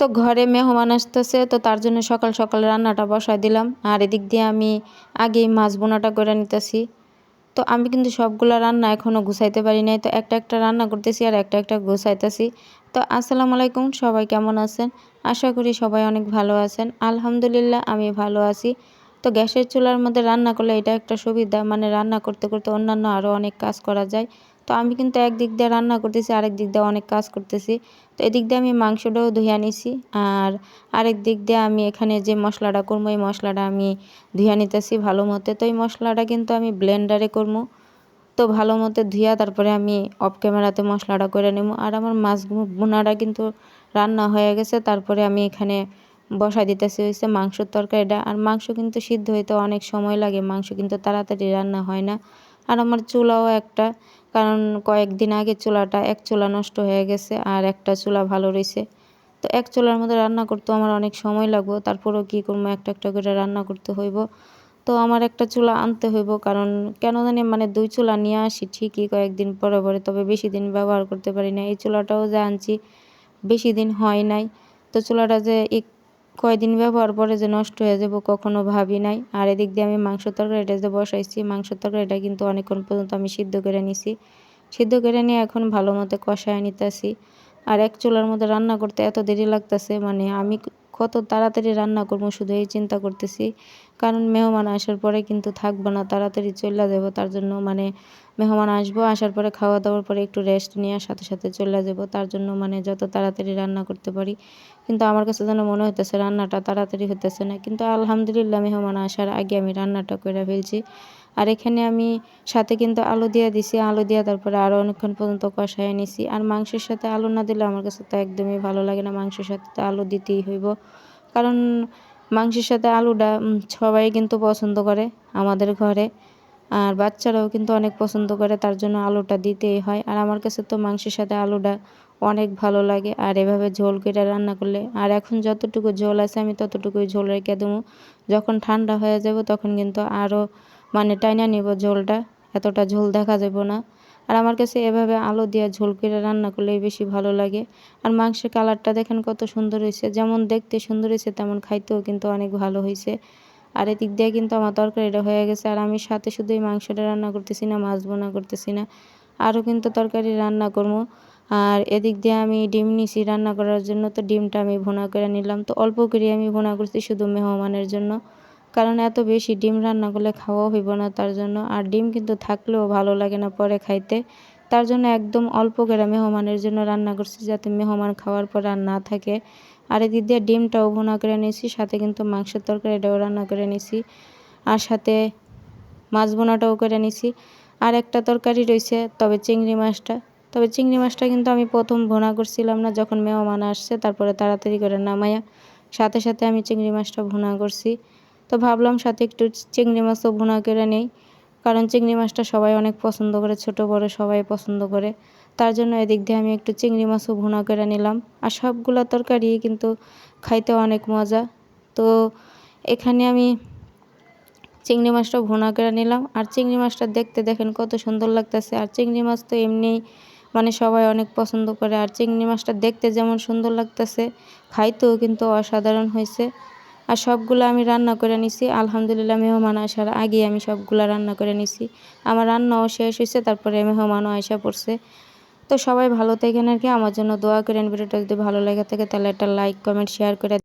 তো ঘরে মেহমান আসতেছে, তো তার জন্য সকাল সকাল রান্নাটা বসাই দিলাম। আর এদিক দিয়ে আমি আগেই মাছ বোনাটা করে নিতেছি। তো আমি কিন্তু সবগুলো রান্না এখনও গুছাইতে পারি নাই। তো একটা একটা রান্না করতেছি আর একটা একটা গুছাইতেছি। তো আসসালামু আলাইকুম, সবাই কেমন আছেন? আশা করি সবাই অনেক ভালো আছেন। আলহামদুলিল্লাহ আমি ভালো আছি। তো গ্যাসের চুলার মধ্যে রান্না করলে এটা একটা সুবিধা। মানে রান্না করতে করতে অন্যান্য আরও অনেক কাজ করা যায়। তো আমি কিন্তু একদিক দিয়ে রান্না করতেছি, আরেক দিক দিয়ে অনেক কাজ করতেছি। তো এদিক দিয়ে আমি মাংসটাও ধুইয়া নিছি আর আরেক দিক দিয়ে আমি এখানে যে মশলাটা করব, এই মশলাটা আমি ধুইয়া নিতেছি ভালো মতে। তো এই মশলাটা কিন্তু আমি ব্লেন্ডারে করব। তো ভালো মতো ধুইয়া তারপরে আমি অফ ক্যামেরাতে মশলাটা করে নেব। আর আমার মাছ বোনাটা কিন্তু রান্না হয়ে গেছে, তারপরে আমি এখানে বসা দিতেছি হয়েছে মাংসর তরকারিটা। আর মাংস কিন্তু সিদ্ধ হইতে অনেক সময় লাগে, মাংস কিন্তু তাড়াতাড়ি রান্না হয় না। আর আমার চুলাও একটা, কারণ কয়েকদিন আগে চুলাটা এক চুলা নষ্ট হয়ে গেছে আর একটা চুলা ভালো রয়েছে। তো এক চুলার মধ্যে রান্না করতে আমার অনেক সময় লাগবো, তারপরেও কী করব, একটা একটা করে রান্না করতে হইব। তো আমার একটা চুলা আনতে হইব, কারণ কেন জানি মানে দুই চুলা নিয়ে আসি ঠিকই কয়েকদিন পরে পরে, তবে বেশি দিন ব্যবহার করতে পারি না। এই চুলাটাও যে আনছি বেশি দিন হয় নাই। তো চুলাটা যে এক কয়দিন ব্যবহার পরে যে নষ্ট হয়ে যাব কখনো ভাবি নাই। আর এদিক দিয়ে আমি মাংস তরকারিটা যে বসাইছি, মাংস তরকারিটা কিন্তু অনেকক্ষণ পর্যন্ত আমি সিদ্ধ করে নিছি। সিদ্ধ করে নিয়ে এখন ভালো মতো কষায় নিতেছি। আর এক চুলার মধ্যে রান্না করতে এত দেরি লাগতেছে মানে আমি কত তাড়াতাড়ি রান্না করব শুধু এই চিন্তা করতেছি। কারণ মেহমান আসার পরে কিন্তু থাকব না, তাড়াতাড়ি চলে যাব, তার জন্য মানে মেহমান আসব, আসার পরে খাওয়া দাওয়ার পরে একটু রেস্ট নিয়ে সাথে সাথে চলে যাব, তার জন্য মানে যত তাড়াতাড়ি রান্না করতে পারি কিন্তু আমার কাছে যেন মনে হইতেছে রান্নাটা তাড়াতাড়ি হইতেছে না। কিন্তু আলহামদুলিল্লাহ মেহমান আসার আগে আমি রান্নাটা করে ফেলছি। আর এখানে আমি সাথে কিন্তু আলু দিয়ে দিছি, আলু দিয়ে তারপরে আরও অনেকক্ষণ পর্যন্ত কষায় নিছি। আর মাংসের সাথে আলু না দিলে আমার কাছে তো একদমই ভালো লাগে না, মাংসের সাথে তো আলু দিতেই হইব। কারণ মাংসের সাথে আলুটা সবাই কিন্তু পছন্দ করে আমাদের ঘরে। আর বাচ্চারাও কিন্তু অনেক পছন্দ করে, তার জন্য আলুটা দিতেই হয়। আর আমার কাছে তো মাংসের সাথে আলুটা অনেক ভালো লাগে। আর এভাবে ঝোল কেটে রান্না করলে, আর এখন যতটুকু ঝোল আছে আমি ততটুকুই ঝোল রেখে দেবো। যখন ঠান্ডা হয়ে যাব তখন কিন্তু আরও মানে টাইনা নিব ঝোলটা, এতটা ঝোল দেখা যাব না। আর আমার কাছে এভাবে আলু দিয়ে ঝোল করে রান্না করলেই বেশি ভালো লাগে। আর মাংসের কালারটা দেখেন কত সুন্দর হয়েছে, যেমন দেখতে সুন্দর হয়েছে তেমন খাইতেও কিন্তু অনেক ভালো হয়েছে। আর এদিক দিয়ে কিন্তু আমার তরকারিটা হয়ে গেছে, আর আমি সাথে শুধু এই মাংসটা রান্না করতেছি না মাছ বোনা করতেছি না আরও কিন্তু তরকারি রান্না করব। আর এদিক দিয়ে আমি ডিম নিছি রান্না করার জন্য, তো ডিমটা আমি ভুনা করে নিলাম। তো অল্প করে আমি ভুনা করছি শুধু মেহমানের জন্য। কারণ এত বেশি ডিম রান্না করলে খাওয়া হইব না তার জন্য। আর ডিম কিন্তু থাকলেও ভালো লাগে না পরে খাইতে। তার জন্য একদম অল্প করে মেহমানের জন্য রান্না করছি যাতে মেহমান খাওয়ার পর আর না থাকে। আর এদিক দিয়ে ডিমটাও ভুনা করে নিয়েছি সাথে কিন্তু মাংসের তরকারিটাও রান্না করে নিয়েছি আর সাথে মাছ বোনাটাও করে নিছি। আর একটা তরকারি রয়েছে, তবে চিংড়ি মাছটা। তবে চিংড়ি মাছটা কিন্তু আমি প্রথম ভোনা করছিলাম না, যখন মেহমান আসছে, তারপরে তাড়াতাড়ি করে নামাইয়া সাথে সাথে আমি চিংড়ি মাছটা ভুনা করছি। তো ভাবলাম সাথে একটু চিংড়ি মাছও ভুনা করে নেই, কারণ চিংড়ি মাছটা সবাই অনেক পছন্দ করে, ছোট বড় সবাই পছন্দ করে। তার জন্য এদিক দিয়ে আমি একটু চিংড়ি মাছও ভুনা করে নিলাম। আর সবগুলো তরকারি কিন্তু খাইতে অনেক মজা। তো এখানে আমি চিংড়ি মাছটা ভুনা করে নিলাম। আর চিংড়ি মাছটা দেখতে দেখেন কত সুন্দর লাগতেছে। আর চিংড়ি মাছ তো এমনিই মানে সবাই অনেক পছন্দ করে। আর চিংড়ি মাছটা দেখতে যেমন সুন্দর লাগতেছে, খাইতেও কিন্তু অসাধারণ হয়েছে। আর সবগুলো আমি রান্না করে নিছি। আলহামদুলিল্লাহ মেহমান আসার আগে আমি সবগুলো রান্না করে নিছি। আমার রান্নাও শেষ হয়েছে, তারপরে মেহমানও আসা পড়ছে। তো সবাই ভালো থাকেন আর কি। আমার জন্য দোয়া করেন। ভিডিওটা যদি ভালো লাগে থাকে তাহলে একটা লাইক কমেন্ট শেয়ার করে